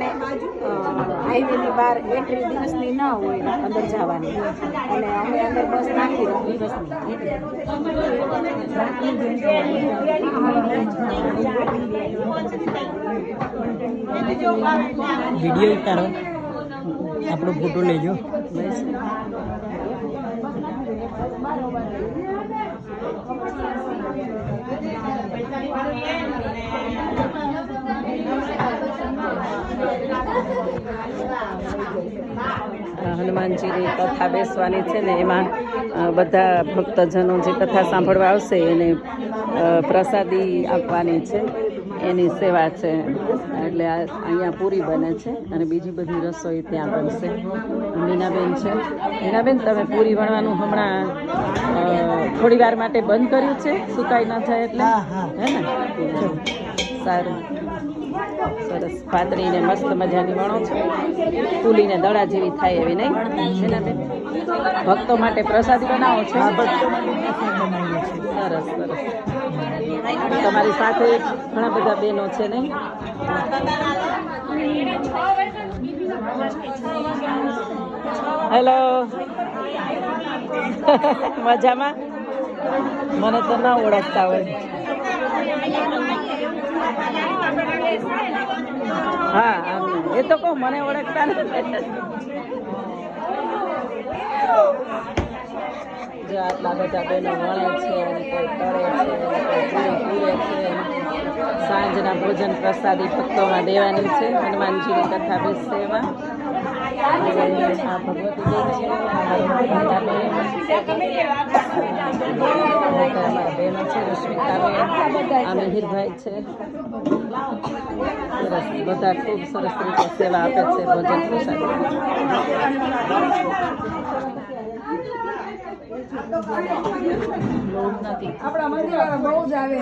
અને હાઈવેની બહાર એન્ટ્રી દિવસની ન હોય અંદર જવાની. અને અમે અંદર બસ નાખી દિવસની વીડિયો ઉતારો. આપણો ફોટો લેજો. હનુમાનજીની કથા બેસવાની છે ને એમાં બધા ભક્તજનો જે કથા સાંભળવા આવશે એને પ્રસાદી આપવાની છે. એની સેવા છે. એટલે અહીંયા પૂરી બને છે અને બીજી બધી રસોઈ ત્યાં બનશે. મીનાબેન છે. મીનાબેન તમે પૂરી વણવાનું હમણાં થોડી વાર માટે બંધ કર્યું છે? સુકાઈ ન જાય એટલે. હે ને? સારું. સરસ પાતળીને મસ્ત મજાની વણો છો. ફૂલીને દડા જેવી થાય એવી નહીં? મીનાબેન ભક્તો માટે પ્રસાદી બનાવો છો? સરસ સરસ. તમારી સાથે ઘણા બધા બહેનો છે નહીં? હેલો મજામાં? મને તો ના ઓળખતા હોય. તો કહું, મને ઓળખતા નથી. આટલા બધા બહેનો વણે છે કોઈ છે સાંજના ભોજન પ્રસાદી ભક્તોમાં દેવાની છે. હનુમાનજીની કથા બેસશે એમાં આ ભગવતીબેન છે. બધા અમારા બહેનો છે રશ્મિતાબેન આ મિહિરભાઈ છે. સરસ બધા ખૂબ સરસ રીતે સેવા આપે છે ભોજન પ્રસાદી. આપણા બહુ જ આવે.